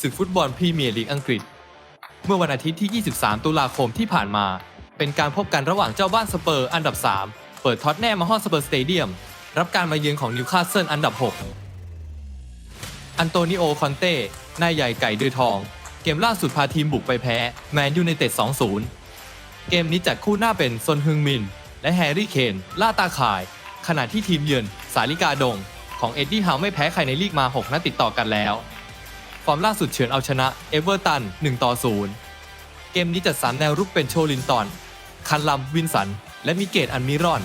ศึกฟุตบอลพรีเมียร์ลีกอังกฤษ เมื่อวันอาทิตย์ที่ 23 ตุลาคมที่ผ่านมา เป็นการพบกันระหว่างเจ้าบ้านสเปอร์อันดับ 3 เปิดท็อตแนมมาฮอสเปอร์สเตเดียม รับการมาเยือนของนิวคาสเซิลอันดับ 6 อันโตนิโอ คอนเต้ นายใหญ่ไก่เดือทอง เกมล่าสุดพาทีมบุกไปแพ้แมนยูไนเต็ด 2-0 เกมนี้จัดคู่หน้าเป็นซนฮึงมิน และแฮร์รี่เคนล่าตาข่าย ขณะที่ทีมเยือนสาลิกาดง ของเอ็ดดี้ฮาวไม่แพ้ใครในลีกมา 6 นัดติดต่อกันแล้ว ฟอร์มล่าสุดเฉือนเอาชนะเอเวอร์ตัน 1 ต่อ 0 เกมนี้จัดสรรแนวรุกเป็นโชลินตันคันลัม วินสัน และมิเกตอันมิรอน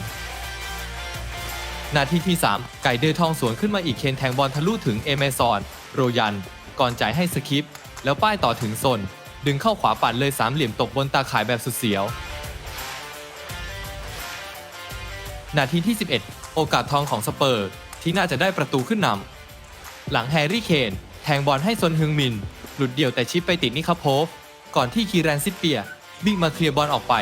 นาทีที่ 3 ไก่เดอทองสวนขึ้นมาอีกเคนแทงบอลทะลุถึงเอเมซอนโรยัน ก่อนจ่ายให้สคิป แล้วป้ายต่อถึงโซน ดึงเข้าขวาปัดเลยสามเหลี่ยมตกบนตาข่ายแบบสุดเสียว นาทีที่ 11 โอกาสทองของสเปอร์ที่น่าจะได้ประตูขึ้นนำหลังแฮร์รี่เคน แทงบอลให้ซนฮึงมิน หลุดเดี่ยวแต่ชิปไปติดนิคาโพฟก่อนที่คีแรนซิปเปียวิ่งมาเคลียร์บอลออกไป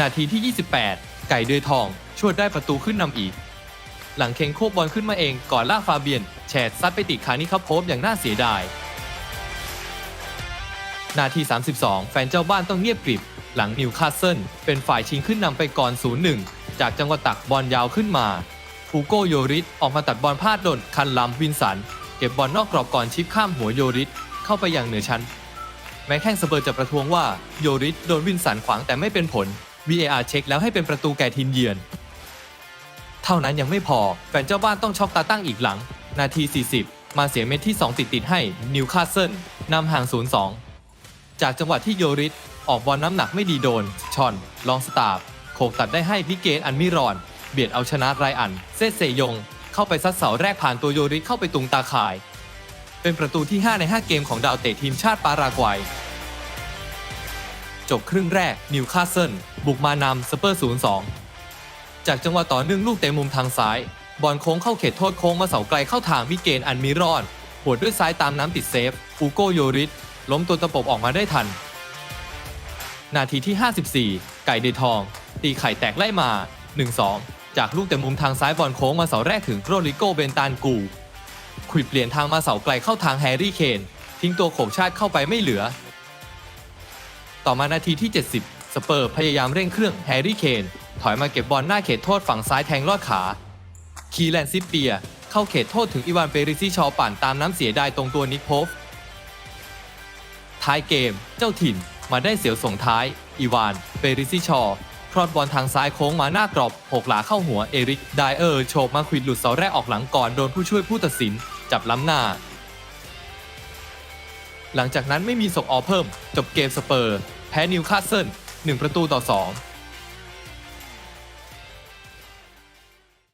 นาทีที่ 28 ไก่เดือยทองช่วยได้ประตูขึ้นนำอีก หลังเคนโคบบอลขึ้นมาเองก่อนล่าฟาเบียนแฉดซัดไปติดขานิคาโพฟอย่างน่าเสียดาย นาที 32 แฟนเจ้าบ้านต้องเงียบกริบ หลังนิวคาสเซิลเป็นฝ่ายชิงขึ้นนำไปก่อน 0-1 จากจังหวะตักบอลยาวขึ้นมา ฟูโกโยริสออกมาตัดบอลพลาดโดนคันลัมวินสัน เก็บบอลนอกกรอบก่อนชิปข้ามหัวโยริสเข้าไปอย่างเหนือชั้น แม้แข้งสเปอร์จะประท้วงว่าโยริสโดนวินสันขวางแต่ไม่เป็นผล VAR เช็คแล้วให้เป็นประตูแก่ทีมเยือน เท่านั้นยังไม่พอแฟนเจ้าบ้านต้องช็อกตาตั้งอีกหลัง นาที 40 มาเสียเม็ดที่ 2 ติดติดให้นิวคาสเซิลนำห่าง 0-2 จากจังหวะที่โยริสออกบอลน้ำหนักไม่ดีโดนชอน ลองสตาร์โขกตัดได้ให้พิเกตอันมิรอน เบียดเอาชนะไรอัน เซเซยง เข้าไปซัดเสาแรกผ่านตัวโยริเข้าไปตุงตาข่าย เป็นประตูที่ 5 ใน 5 เกมของดาวเตะทีมชาติปารากวัย จบครึ่งแรกนิวคาสเซิลบุกมานำสเปอร์ 0-2 จากจังหวะต่อเนื่องลูกเตะมุมทางซ้าย บอลโค้งเข้าเขตโทษโค้งมาเสาไกลเข้าทางมิเกนอันมิรอนหวดด้วยซ้ายตามน้ำติดเซฟอูโกโยริสล้มตัวตะปบออกมาได้ทัน นาทีที่ 54 ไก่เดทอง ตีไข่แตกไล่มา 1-2 จากลูกแต่มุมทางซ้ายบอลโค้งมาเสาแรกถึงโรลิโกเบนตานกูขวิดเปลี่ยนทางมาเสาไกลเข้าทางแฮร์รี่เคนทิ้งตัวโขกชาติเข้าไปไม่เหลือ ต่อมานาทีที่ 70 สเปอร์พยายามเร่งเครื่องแฮร์รี่เคนถอยมาเก็บบอลหน้าเขตโทษฝั่งซ้ายแทงลอดขา คีแลนซิปเปีย เข้าเขตโทษถึงอีวานเปริซิชอปั่นตามน้ำเสียดายตรงตัวนิกโพฟท้ายเกม เจ้าถิ่นมาได้เสียวส่งท้าย อีวาน เปริซิชอ ครอดบอลทางซ้ายโค้งมาหน้ากรอบหกหลาเข้าหัวเอริกไดเออร์โฉบมาควิดหลุดเสาแรกออกหลังก่อนโดนผู้ช่วยผู้ตัดสิน จับล้ำหน้า หลังจากนั้นไม่มีส่งออเพิ่ม จบเกมสเปอร์ แพ้นิวคาสเซิล1ประตูต่อ 2